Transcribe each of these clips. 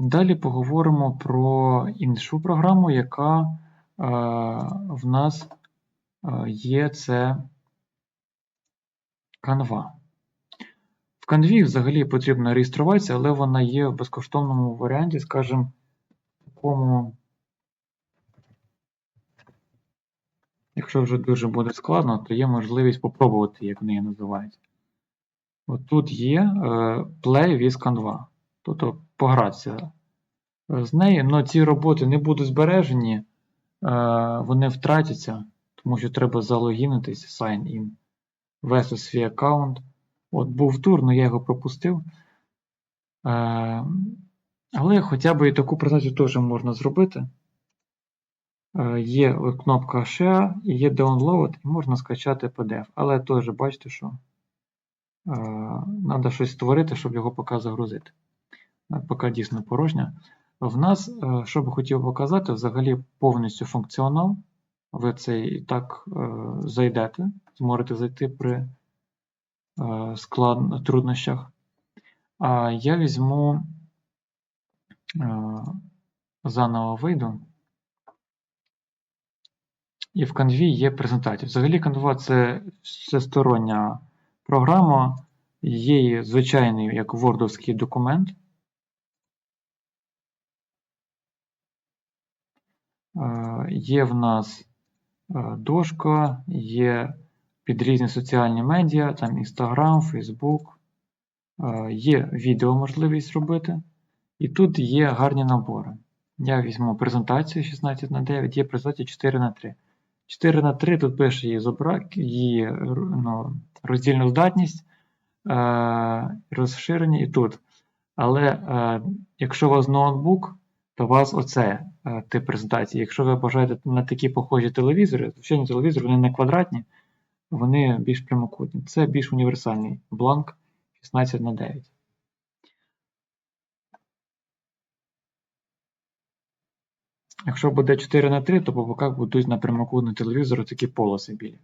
Далі поговоримо про іншу програму, яка е, в нас е, є це Canva. В Canva взагалі потрібно реєструватися, але вона є в безкоштовному варіанті, скажімо, такому. Якщо вже дуже буде складно, то є можливість попробувати, як вони її називають. От тут є е, Play with Canva. Тобто погратися з нею, але ці роботи не будуть збережені, е, вони втратяться, тому що треба залогінитись, sign in, ввести свій аккаунт. От був тур, але я його пропустив. Е, але хоча б і таку презентацію теж можна зробити. Е, Є кнопка Share і є Download, і можна скачати PDF. Але теж бачите, що треба щось створити, щоб його поки загрузити. Поки дійсно порожня. В нас, е, що би хотів показати, взагалі повністю функціонал. Ви це і так е, зайдете, зможете зайти при е, склад... труднощах. А я візьму заново вийду. І в Canva є презентація. Взагалі, Canva це всестороння програма, є звичайний як вордовський документ. Є в нас дошка, є під різні соціальні медіа, там Instagram, Facebook, є відео можливість робити. І тут є гарні набори. Я візьму презентацію 16 на 9, є презентація 4 на 3. 4 на 3 тут пише її зобрак, її ну, роздільну здатність, розширення і тут. Але якщо у вас ноутбук, то у вас оце е, тип презентації. Якщо ви бажаєте на такі похожі телевізори, звичайні телевізори вони не квадратні, вони більш прямокутні. Це більш універсальний бланк 16 на 9. Якщо буде 4 на 3, то по боках будуть на прямокутний телевізор такі полоси білі.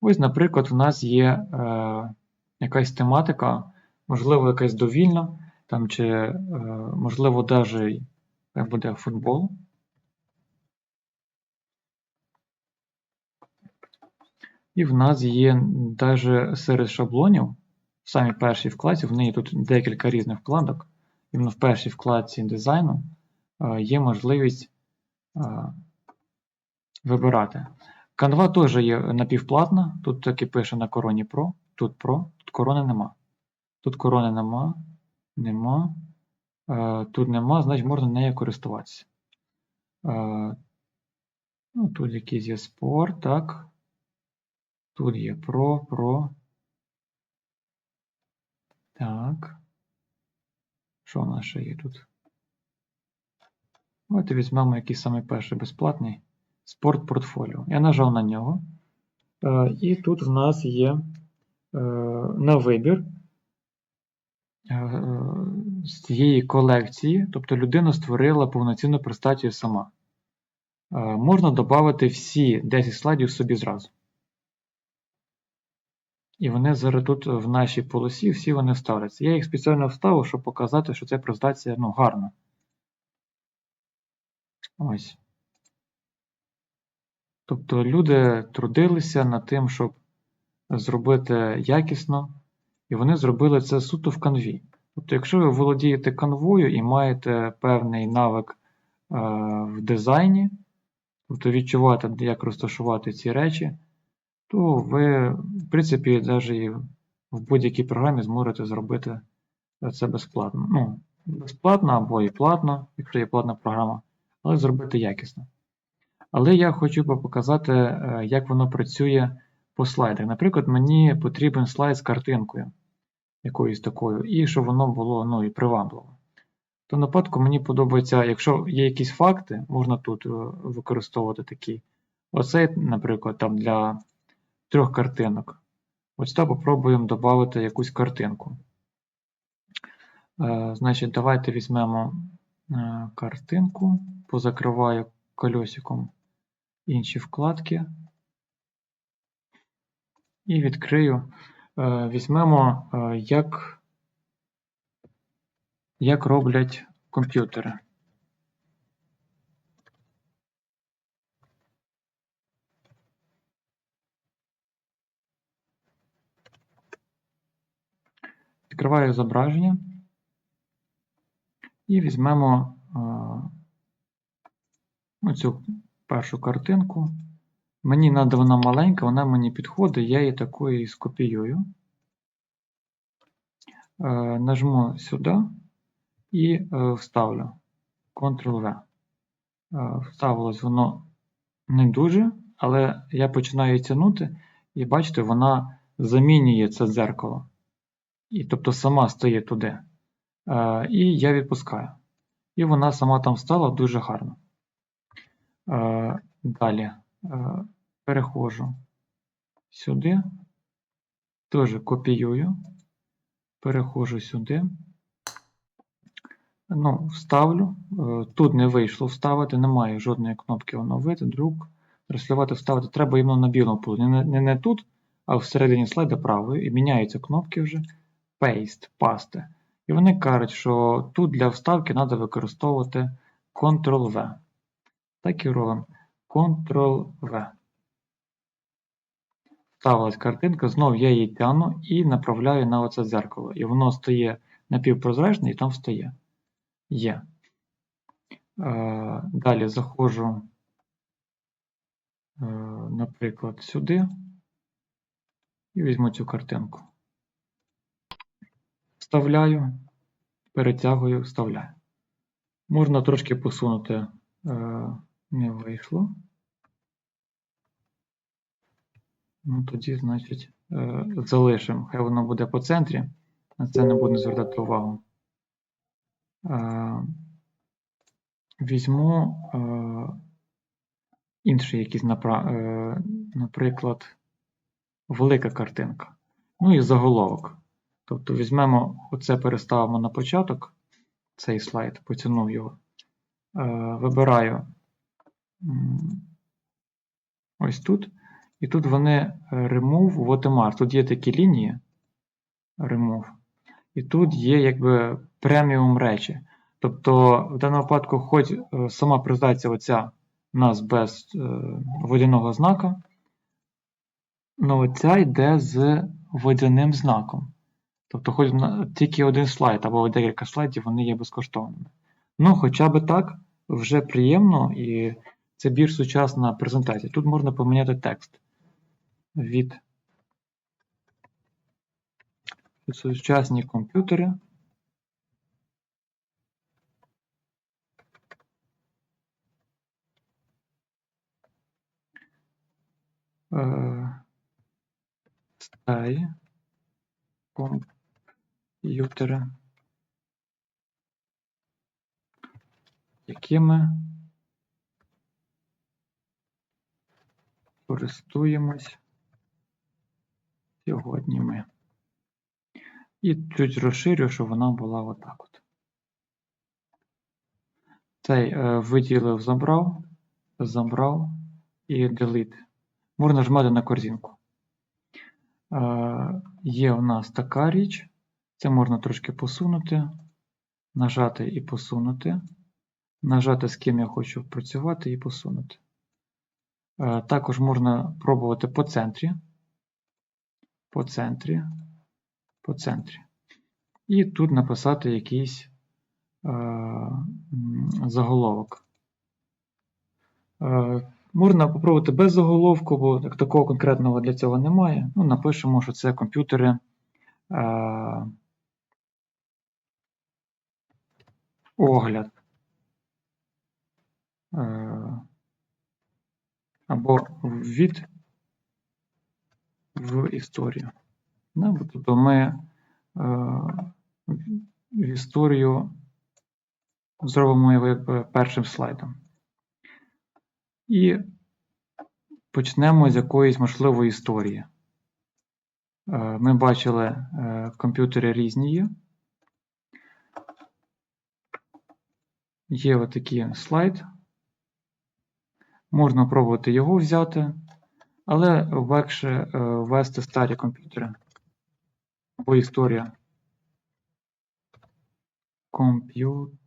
Ось, наприклад, у нас є е, якась тематика, можливо, якась довільна там чи, е, можливо, даже буде футбол. І в нас є навіть серед шаблонів, самі першій вкладці, в неї тут декілька різних вкладок. Іменно в першій вкладці дизайну е, є можливість е, вибирати. Canva теж є напівплатна, тут таки пише на короні Pro, тут Pro, тут корони нема. Тут корони нема. Нема. Е, тут нема, значить можна нею користуватися. Е, ну, Тут якийсь є спорт, так. Тут є Pro, Pro. Так. Що у нас ще є тут? Давайте візьмемо якийсь самий перший безплатний спорт портфоліо. Я нажав на нього. Е, і тут в нас є на вибір з цієї колекції, тобто людина створила повноцінну презентацію сама. Е, можна додати всі 10 слайдів собі зразу. І вони зараз тут в нашій полосі всі вони вставляться. Я їх спеціально вставив, щоб показати, що ця презентація ну, гарна. Ось. Тобто люди трудилися над тим, щоб зробити якісно. І вони зробили це суто в канві. Тобто, якщо ви володієте канвою і маєте певний навик е, в дизайні, тобто відчувати, як розташувати ці речі, то ви, в принципі, навіть в будь-якій програмі зможете зробити це безплатно. Ну, безплатно або і платно, якщо є платна програма, але зробити якісно. Але я хочу показати, е, як воно працює по слайдах. Наприклад, мені потрібен слайд з картинкою якоюсь такою, і щоб воно було ну, і привабливо. То на випадку мені подобається, якщо є якісь факти, можна тут е, використовувати такі. Оцей, наприклад, там для трьох картинок. Ось так попробуємо додати якусь картинку. Е, Значить, давайте візьмемо е, картинку, позакриваю кольосиком інші вкладки і відкрию візьмемо, е, як як роблять комп'ютери. Відкриваю зображення і візьмемо а, оцю першу картинку. Мені надо вона маленька, вона мені підходить, я її такою і скопіюю. Е, нажму сюди і е, вставлю Ctrl-V. Е, Вставилось воно не дуже, але я починаю її тягнути, і бачите, вона замінює це дзеркало. І тобто сама стає туди. І я відпускаю. І вона сама там стала дуже гарно. Далі е, переходжу сюди, теж копіюю, переходжу сюди. Ну, вставлю. Е, Тут не вийшло вставити, немає жодної кнопки оновити, друк, транслювати, вставити. Треба іменно на білому полі. Не, не, не тут, а всередині слайда правою. І міняються кнопки вже. Paste, пасти. І вони кажуть, що тут для вставки треба використовувати Ctrl-V. Так і робимо. Ctrl-V. Ставилась картинка, знову я її тягну і направляю на оце дзеркало. І воно стає напівпрозрачне і там встає. Є. Е, Далі заходжу, е, наприклад, сюди і візьму цю картинку. Вставляю, перетягую, вставляю. Можна трошки посунути, е, не вийшло. Ну, тоді, значить, е, залишимо. Хай воно буде по центрі, на це не буду звертати увагу. Е, Візьму е, інший якийсь, наприклад, велика картинка. Ну і заголовок. Тобто візьмемо, оце переставимо на початок, цей слайд, потягнув його. Вибираю ось тут. І тут вони е, remove watermark. Тут є такі лінії remove. І тут є якби преміум речі. Тобто, в даному випадку, хоч е, сама презентація оця у нас без е, водяного знака, але ця йде з водяним знаком. Тобто, хоч тільки один слайд або декілька слайдів вони є безкоштовними. Ну, хоча б так, вже приємно і це більш сучасна презентація. Тут можна поміняти текст від сучасні комп'ютери. Е, Старі комп'ютери, якими користуємось сьогодні ми. І чуть розширю, щоб вона була отак от. Цей е, виділив, забрав, забрав і delete. Можна нажимати на корзинку. Е, є в нас така річ. Це можна трошки посунути, нажати і посунути. Нажати, з ким я хочу працювати, і посунути. Е, також можна пробувати по центрі. По центрі. По центрі. І тут написати якийсь е, заголовок. Е, можна попробувати без заголовку, бо такого конкретного для цього немає. Ну, напишемо, що це комп'ютери. Е, огляд. Е, або ввід в історію. Да, тобто ми е, в історію зробимо його першим слайдом. І почнемо з якоїсь можливої історії. Е, Ми бачили, е, комп'ютери різні є. Є отакий слайд. Можна пробувати його взяти, але легше е, ввести старі комп'ютери або історія. комп'ютера.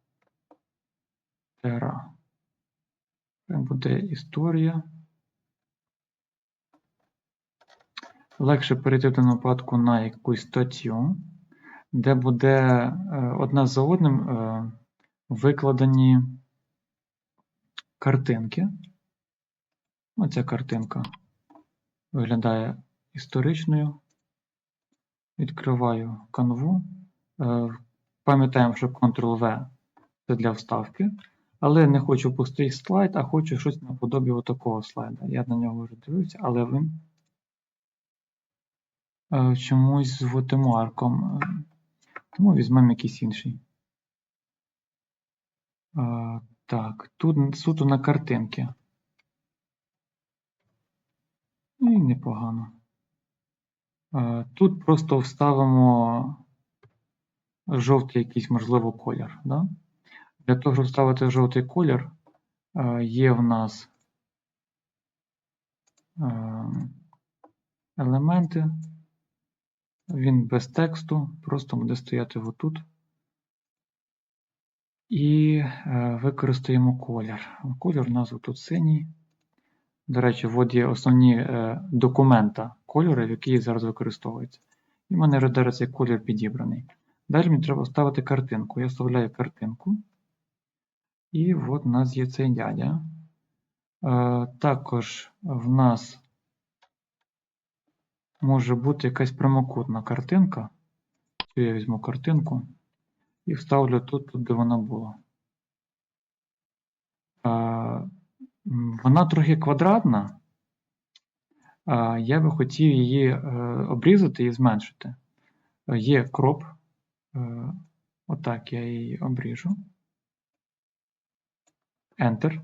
Це буде історія. Легше перейти в даному випадку на якусь статтю, де буде е, одна за одним е, викладені картинки. Оця картинка виглядає історичною. Відкриваю канву. Е, Пам'ятаємо, що Ctrl-V це для вставки. Але не хочу пустий слайд, а хочу щось наподобі отакого слайда. Я на нього вже дивився, але він е, чомусь з вотемарком. Тому візьмемо якийсь інший. Е, Так, тут суто на картинки. І непогано. Е, Тут просто вставимо жовтий якийсь, можливо, колір. Да? Для того, щоб вставити жовтий колір, е, є в нас е, елементи. Він без тексту, просто буде стояти отут. І використаємо колір. Колір у нас тут синій. До речі, от є основні е, документа кольори, які зараз використовуються. І в мене радер цей колір підібраний. Далі мені треба вставити картинку. Я вставляю картинку. І от у нас є цей дядя. Е, також в нас може бути якась прямокутна картинка. Я візьму картинку і вставлю тут, тут де вона була. Вона трохи квадратна. Я би хотів її е, обрізати і зменшити. Е, Є кроп. Е, Отак я її обріжу. Enter.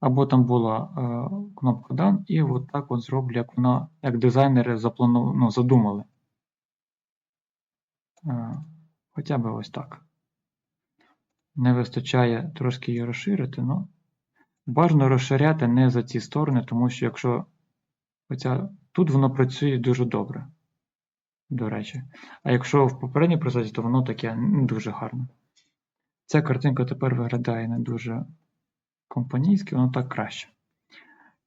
Або там була кнопка Done, і от так от зроблю, як вона, як дизайнери заплану, ну, задумали. Хоча б ось так. Не вистачає трошки її розширити, але бажано розширяти не за ці сторони, тому що якщо оця, тут воно працює дуже добре. До речі. А якщо в попередній процесі, то воно таке не дуже гарне. Ця картинка тепер виглядає не дуже компанійськи, воно так краще.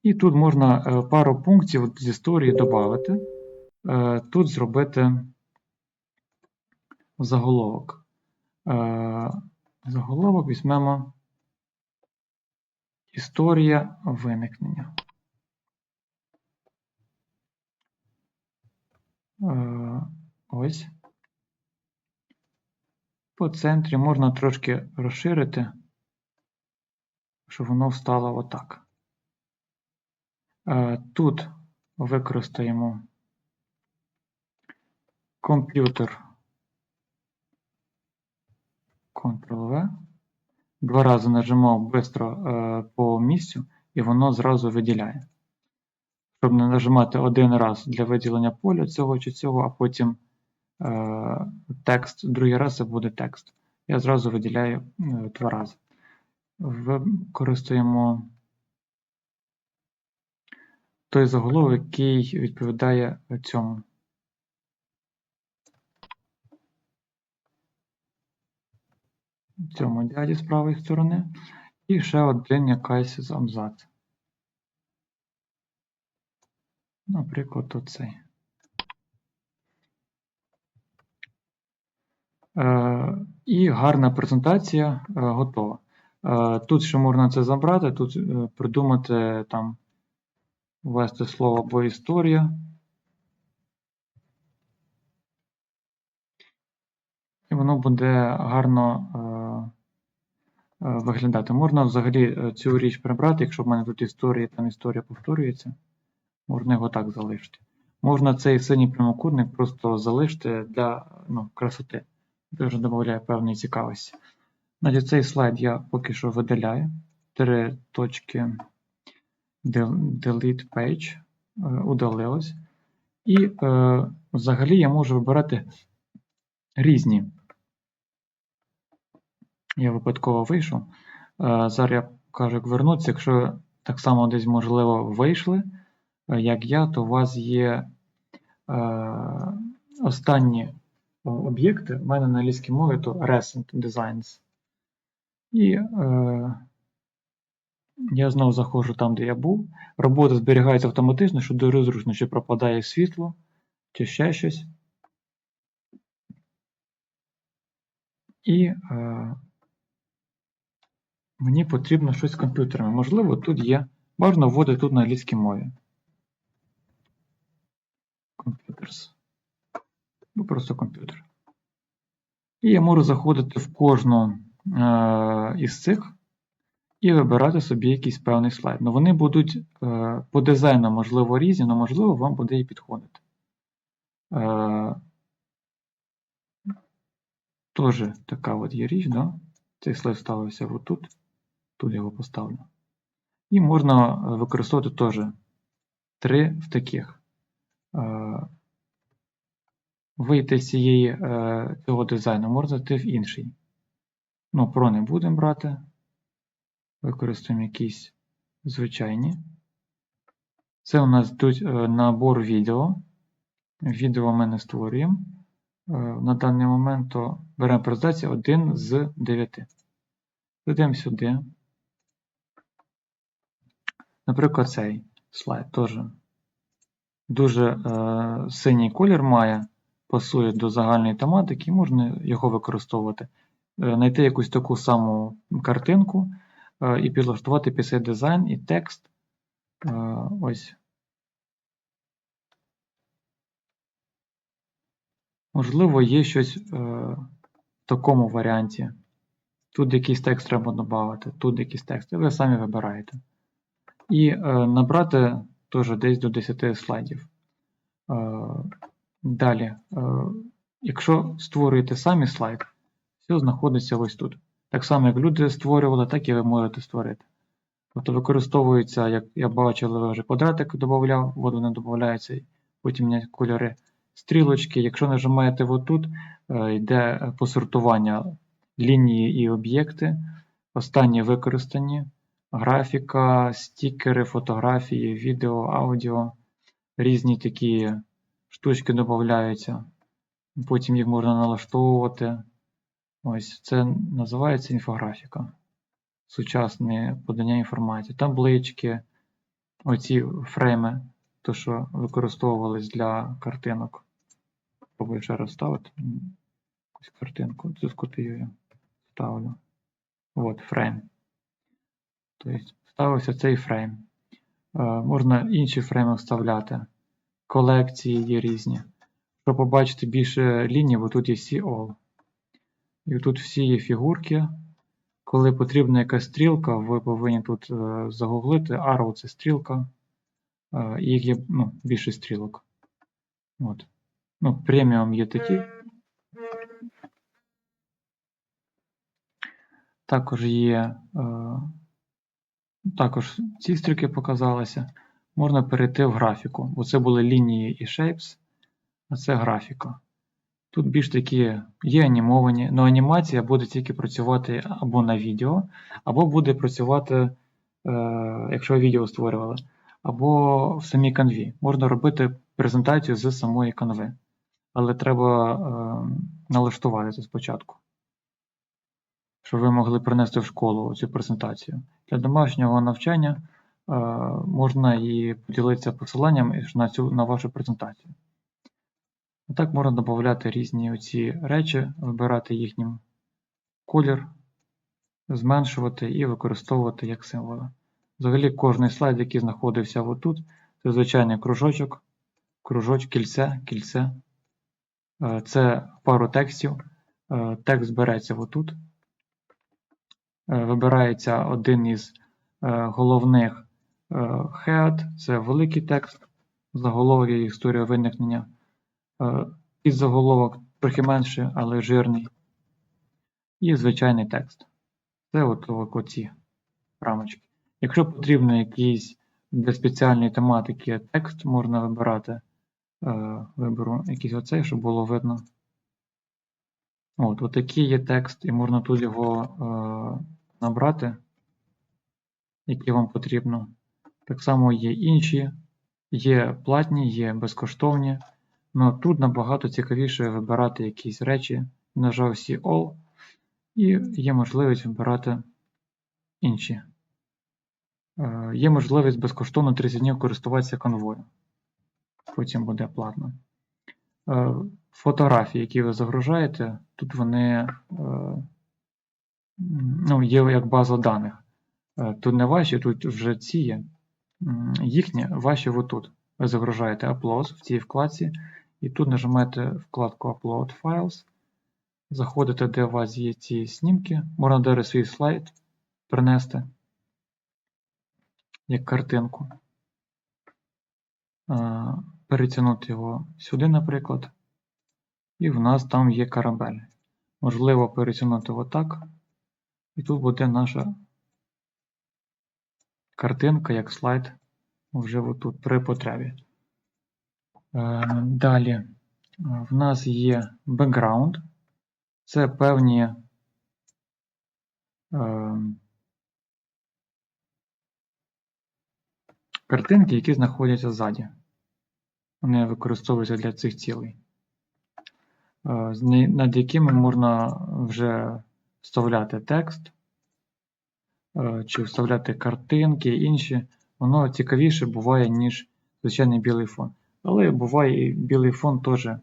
І тут можна е, пару пунктів з історії додати. Е, Тут зробити заголовок. Е, Заголовок візьмемо Історія виникнення. Е, Ось. По центрі можна трошки розширити, щоб воно встало отак. Е, Тут використаємо комп'ютер Ctrl-V. Два рази нажимав швидко е, по місцю, і воно зразу виділяє. Щоб не нажимати один раз для виділення поля цього чи цього, а потім е, текст, другий раз це буде текст. Я зразу виділяю е, два рази. Використаємо той заголовок, який відповідає цьому. Цьому дяді з правої сторони. І ще один якась з абзац. Наприклад, оцей. Е, і гарна презентація е, готова. Е, тут ще можна це забрати, тут е, придумати там, ввести слово або історія. І воно буде гарно е, виглядати. Можна взагалі е, цю річ прибрати, якщо в мене тут історія, там історія повторюється. Можна його так залишити. Можна цей синій прямокутник просто залишити для ну, красоти. Це вже додає певної цікавості. Значить, цей слайд я поки що видаляю. Три точки Delete Page е, удалилось. І е, взагалі я можу вибирати різні. Я випадково вийшов. Е, зараз я кажу, як вернутися. Якщо так само десь, можливо, вийшли, е, як я, то у вас є е, останні об'єкти. У мене на англійській мові то Recent Designs. І е, я знову заходжу там, де я був. Робота зберігається автоматично, що дуже зручно, чи пропадає світло, чи ще щось. І е, мені потрібно щось з комп'ютерами. Можливо, тут є. Можна вводити тут на англійській мові. Computers. Ну, просто комп'ютер. І я можу заходити в кожну е, із цих і вибирати собі якийсь певний слайд. Ну, вони будуть е, по дизайну, можливо, різні, але можливо, вам буде і підходити. Е, Теж така от є річ, да? цей слайд ставився отут, тут його поставлю. І можна використовувати теж три в таких. Е, Вийти з цієї, е, цього дизайну, можна йти в інший. Ну, про не будемо брати. Використаємо якісь звичайні. Це у нас тут е, набор відео. Відео ми не створюємо. Е, на даний момент то беремо презентацію 1 з 9. Йдемо сюди. Наприклад, цей слайд теж дуже е, синій колір має, пасує до загальної тематики, і можна його використовувати. Е, знайти якусь таку саму картинку е, і підлаштувати під дизайн і текст. Е, ось. Можливо, є щось е, в такому варіанті. Тут якийсь текст треба додати, тут якийсь текст, ви самі вибираєте. І е, набрати теж десь до 10 слайдів. Е, далі, е, якщо створюєте самі слайд, все знаходиться ось тут. Так само, як люди створювали, так і ви можете створити. Тобто використовується, як я бачив, вже квадратик додавав, от вони додаються, потім кольори стрілочки. Якщо нажимаєте отут, йде посортування лінії і об'єкти. Останні використані. Графіка, стікери, фотографії, відео, аудіо. Різні такі штучки додаються. Потім їх можна налаштовувати. Ось це називається інфографіка. Сучасне подання інформації. Таблички, оці фрейми, то, що використовувались для картинок. Пробую ще раз ставити якусь картинку. Цю скопіюю. Ставлю. От, фрейм. Тобто ставився цей фрейм. Е, можна інші фрейми вставляти. Колекції є різні. Щоб побачити більше ліній, бо тут є See All. І тут всі є фігурки. Коли потрібна якась стрілка, ви повинні тут е, загуглити. Arrow це стрілка. Е, і їх є ну, більше стрілок. От. Ну, Преміум є такі. Також є. Також ці стрілки показалися. Можна перейти в графіку, бо це були лінії і shapes, а це графіка. Тут більш такі є анімовані, але анімація буде тільки працювати або на відео, або буде працювати, е, якщо відео створювали, або в самій канві. Можна робити презентацію з самої канви. Але треба е, налаштувати це спочатку щоб ви могли принести в школу цю презентацію. Для домашнього навчання е, можна і поділитися посиланням на цю, на вашу презентацію. Так можна додати різні оці речі, вибирати їхній колір, зменшувати і використовувати як символи. Взагалі, кожний слайд, який знаходився отут, це звичайний кружочок, кружоч, кільце, кільце. Е, це пару текстів. Е, текст береться отут. Е, вибирається один із е, головних е, head, це великий текст, заголовок і історія виникнення. Підзаголовок трохи менше, але жирний. І звичайний текст. Це от, от оці рамочки. Якщо потрібно якийсь для спеціальної тематики текст, можна вибирати. Виберу якийсь оцей, щоб було видно. От, Отакий є текст, і можна тут його е, набрати, який вам потрібно. Так само є інші, є платні, є безкоштовні. Ну тут набагато цікавіше вибирати якісь речі. Нажав всі All, і є можливість вибирати інші. Е, Є можливість безкоштовно 30 днів користуватися конвою. Потім буде платно. Е, Фотографії, які ви загружаєте, тут вони е, ну, є як база даних. Е, Тут не ваші, тут вже ці є. Їхні, ваші отут. Ви загружаєте Upload в цій вкладці, і тут нажимаєте вкладку Upload Files. Заходите, де у вас є ці снімки. Можна даже свій слайд принести як картинку. Е, Перетягнути його сюди, наприклад. І в нас там є корабель. Можливо, перетягнути отак. І тут буде наша картинка як слайд вже отут при потребі. Е, Далі в нас є бекграунд. Це певні е, картинки, які знаходяться ззаді. Вони використовуються для цих цілей, над якими можна вже вставляти текст, е, чи вставляти картинки інші. Воно цікавіше буває, ніж звичайний білий фон. Але буває і білий фон теж е,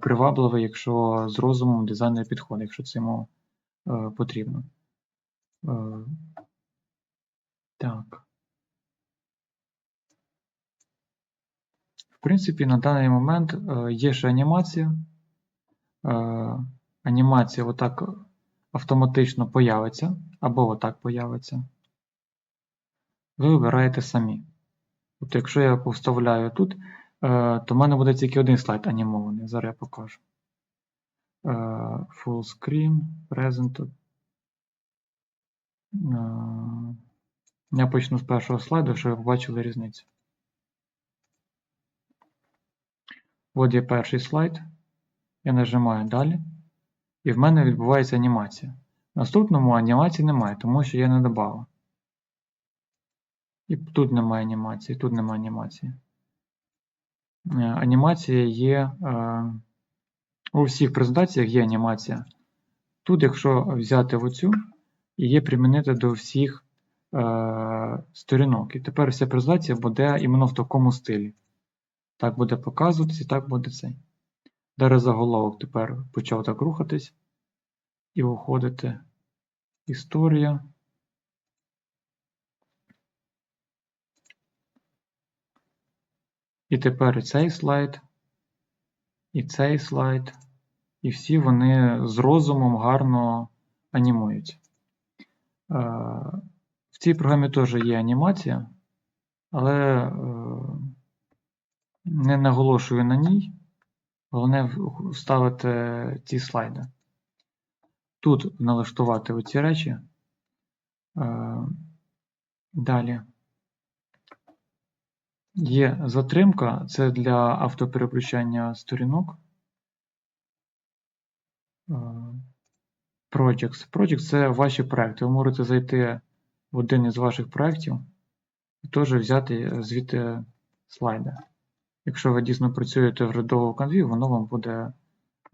привабливий, якщо з розумом дизайнер підходить, якщо це йому е, потрібно. Е, Так. В принципі, на даний момент е, є ще анімація. Е, Анімація отак автоматично появиться, або отак появиться. Ви вибираєте самі. Тобто, якщо я повставляю тут, е, то в мене буде тільки один слайд анімований. Зараз я покажу. Е, Full screen, present. Я почну з першого слайду, щоб ви побачили різницю. От є перший слайд. Я нажимаю далі. І в мене відбувається анімація. Наступному анімації немає, тому що я не додав. І тут немає анімації, тут немає анімації. Е, Анімація є. е, У всіх презентаціях є анімація. Тут, якщо взяти оцю, і є примінити до всіх е, сторінок. І тепер вся презентація буде іменно в такому стилі. Так буде показуватися, так буде цей. Зараз заголовок тепер почав так рухатись. І виходити історія. І тепер і цей слайд, і цей слайд, і всі вони з розумом гарно анімуються. Е, В цій програмі теж є анімація, але е, не наголошую на ній. Головне вставити ці слайди. Тут налаштувати оці речі. Е, Далі. Є затримка, це для автопереключення сторінок. Е, Projects. Це ваші проекти. Ви можете зайти в один із ваших проєктів і теж взяти звідти слайди. Якщо ви дійсно працюєте в редовому конві, воно вам буде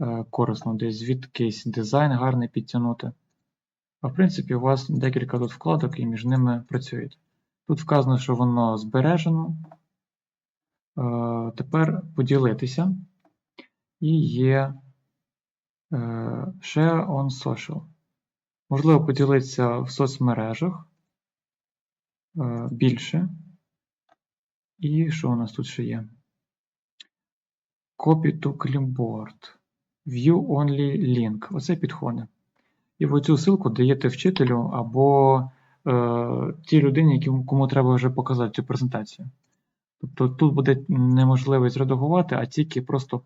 е, корисно десь звідкись дизайн гарний підтягнути. А в принципі, у вас декілька тут вкладок і між ними працюєте. Тут вказано, що воно збережено. Е, Тепер поділитися. І є е, Share on Social. Можливо, поділитися в соцмережах більше. І що у нас тут ще є? Copy to Clipboard. View only link. Оце підходить. І в оцю ссылку даєте вчителю або е, тій людині, кому треба вже показати цю презентацію. Тобто тут буде неможливість редагувати, а тільки просто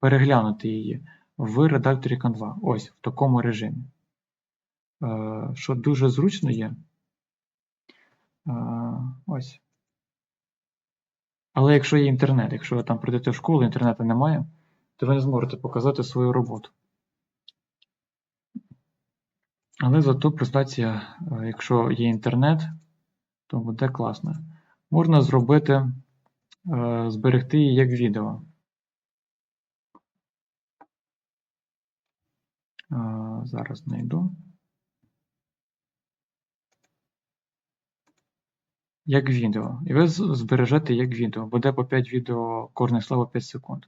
переглянути її в редакторі Canva. Ось в такому режимі. Е, що дуже зручно є. Е, ось. Але якщо є інтернет, якщо ви там прийдете в школу, інтернету немає, то ви не зможете показати свою роботу. Але зато презентація, е, якщо є інтернет, то буде класно. Можна зробити, е, зберегти її як відео. Е, зараз знайду. Як відео. І ви збережете як відео. Буде по 5 відео кожне слово 5 секунд.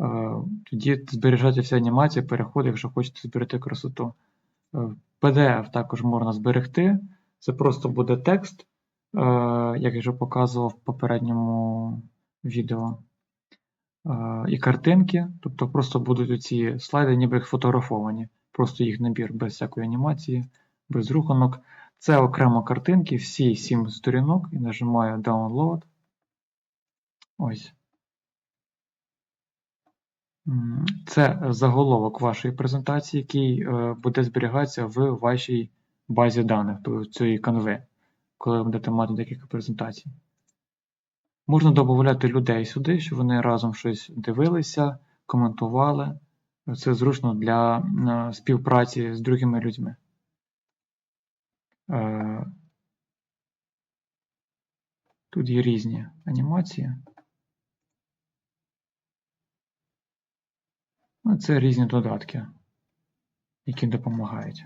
Е, Тоді збережете всі анімації, переходи, якщо хочете зберегти красоту. Е, PDF також можна зберегти. Це просто буде текст, е, як я вже показував в попередньому відео. Е, І картинки, тобто просто будуть ці слайди, ніби фотографовані. Просто їх набір без всякої анімації, без руханок. Це окремо картинки, всі 7 сторінок, і нажимаю Download. Ось. Це заголовок вашої презентації, який е, буде зберігатися в вашій базі даних, тобто цієї канви, коли ви будете мати декілька презентацій. Можна додати людей сюди, щоб вони разом щось дивилися, коментували. Це зручно для е, співпраці з другими людьми. Тут є різні анімації. Ну, Це різні додатки, які допомагають.